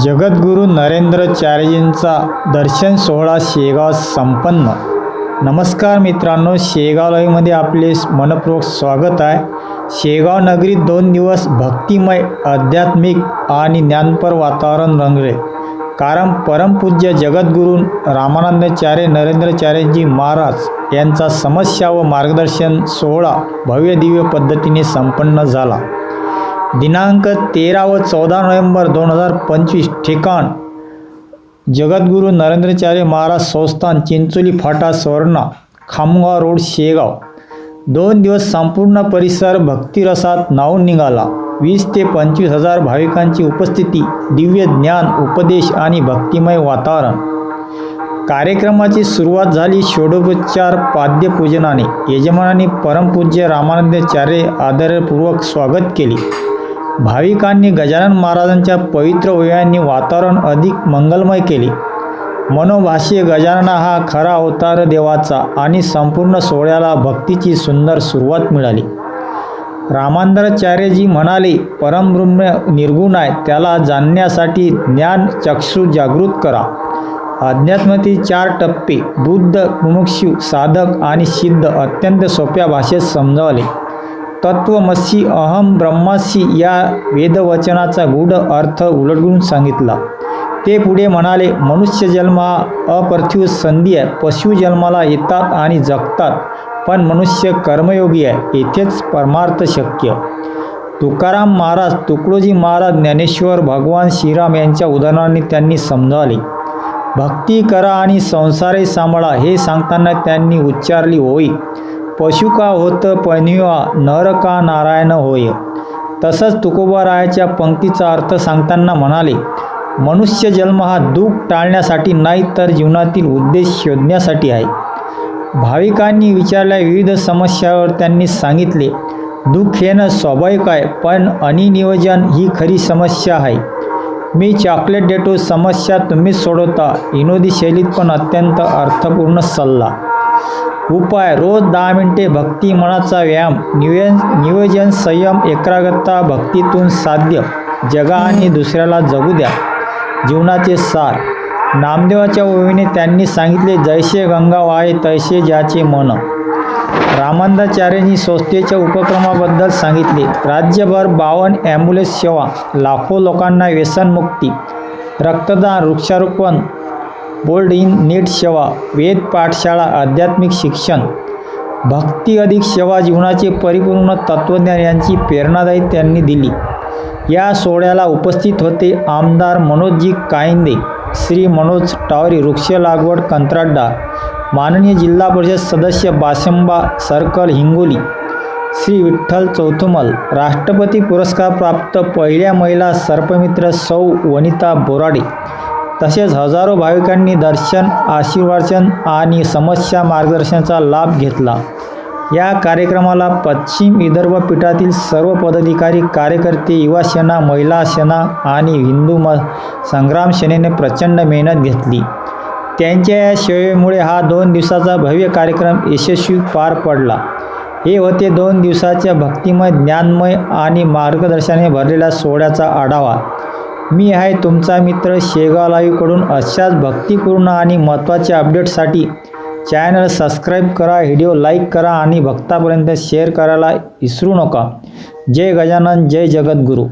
जगद्गुरू नरेंद्रचार्यजींचा दर्शन सोहळा शेगाव संपन्न. नमस्कार मित्रांनो शेगाव लाईव्हमध्ये आपले मनपूर्वक स्वागत आहे. शेगाव नगरीत दोन दिवस भक्तिमय आध्यात्मिक आणि ज्ञानपर वातावरण रंगले. कारण परमपूज्य जगद्गुरू रामानंदाचार्य नरेंद्रचार्यजी महाराज यांचा समस्या व मार्गदर्शन सोहळा भव्य दिव्य पद्धतीने संपन्न झाला. दिनांक तेरा व चौदा नोव्हेंबर दोन हजार पंचवीस ठिकाण. जगद्गुरू नरेंद्रचार्य महाराज संस्थान चिंचोली फाटा स्वर्णा खामगाव रोड शेगाव. दोन दिवस संपूर्ण परिसर भक्तिरसात नावून निघाला. वीस ते पंचवीस हजार भाविकांची उपस्थिती दिव्य ज्ञान उपदेश आणि भक्तिमय वातावरण. कार्यक्रमाची सुरुवात झाली षोडोपचार पाद्यपूजनाने. यजमानाने परमपूज्य रामानंदाचार्य आदरपूर्वक स्वागत केले. भाविकांनी गजानन महाराजांच्या पवित्र ओव्यांनी वातावरण अधिक मंगलमय केले. मनोभाषीय गजानना हा खरा अवतार देवाचा आणि संपूर्ण सोहळ्याला भक्तीची सुंदर सुरुवात मिळाली. रामांदराचार्यजी म्हणाले परमब्रह्म निर्गुण आहे त्याला जाणण्यासाठी ज्ञान चक्षु जागृत करा. अध्यात्मती चार टप्पे बुद्ध मुमुक्षु साधक आणि सिद्ध अत्यंत सोप्या भाषेत समजावले. तत्वमसी अहम ब्रह्मासी या वेदवचनाचा गूढ अर्थ उलटून सांगितला. ते पुढे म्हणाले मनुष्य जन्म हा अपार्थिव संधी आहे पशु जन्माला येतात आणि जगतात पण मनुष्य कर्मयोगी आहे येथेच परमार्थ शक्य. तुकाराम महाराज तुकडोजी महाराज ज्ञानेश्वर भगवान श्रीराम यांच्या उदाहरणांनी त्यांनी समजावले. भक्ती करा आणि संसारे सांभाळा हे सांगताना त्यांनी उच्चारली होई पशु का होत पनिवा नर का नारायण होय. तसंच तुकोबारायाच्या पंक्तीचा अर्थ सांगताना म्हणाले मनुष्य जन्म हा दुःख टाळण्यासाठी नाही तर जीवनातील उद्देश शोधण्यासाठी आहे. भाविकांनी विचारल्या विविध समस्यावर त्यांनी सांगितले दुःख येणं स्वाभाविक आहे पण अनिनियोजन ही खरी समस्या आहे. मी चॉकलेट डेटो समस्या तुम्हीच सोडवता विनोदी शैलीत पण अत्यंत अर्थपूर्ण सल्ला. उपाय. रोज दहा मिनिटे भक्ती मनाचा व्यायाम. नियोजन नियोजन संयम एकाग्रता भक्तीतून साध्य. जगा आणि दुसऱ्याला जगू द्या. जीवनाचे सार. नामदेवाच्या ओवीने त्यांनी सांगितले जैसे गंगा वाय तैसे ज्याचे मन. रामानंदाचार्यांनी संस्थेच्या उपक्रमाबद्दल सांगितले राज्यभर बावन ॲम्ब्युलन्स सेवा. लाखो लोकांना व्यसनमुक्ती. रक्तदान वृक्षारोपण बोल्ड इन नीट सेवा वेद पाठशाळा आध्यात्मिक शिक्षण. भक्ती अधिक सेवा जीवनाचे परिपूर्ण तत्त्वज्ञान यांची प्रेरणादायी त्यांनी दिली. या सोहळ्याला उपस्थित होते आमदार मनोजजी कायंदे श्री मनोज टावरी वृक्ष लागवड कंत्राटदार माननीय जिल्हा परिषद सदस्य बासंबा सर्कल हिंगोली श्री विठ्ठल चौथुमल राष्ट्रपती पुरस्कार प्राप्त पहिल्या महिला सर्पमित्र सौ वनिता बोराडे तसेच हजारो भाविकांनी दर्शन आशीर्वाचन आणि समस्या मार्गदर्शनाचा लाभ घेतला. या कार्यक्रमाला पश्चिम विदर्भ पीठातील सर्व पदाधिकारी कार्यकर्ते युवा सेना महिला सेना आणि हिंदू म संग्राम सेनेने प्रचंड मेहनत घेतली. त्यांच्या या सेवेमुळे हा दोन दिवसाचा भव्य कार्यक्रम यशस्वी पार पडला. हे होते दोन दिवसाच्या भक्तिमय ज्ञानमय आणि मार्गदर्शनाने भरलेल्या सोहळ्याचा आढावा. मी आहे तुमचा मित्र शेगाव लाईव्हकडून अशाच भक्तिपूर्ण आणि महत्त्वाच्या अपडेटसाठी चॅनल सबस्क्राईब करा व्हिडिओ लाईक करा आणि भक्तापर्यंत शेअर करायला विसरू नका. जय गजानन जय जगद्गुरू.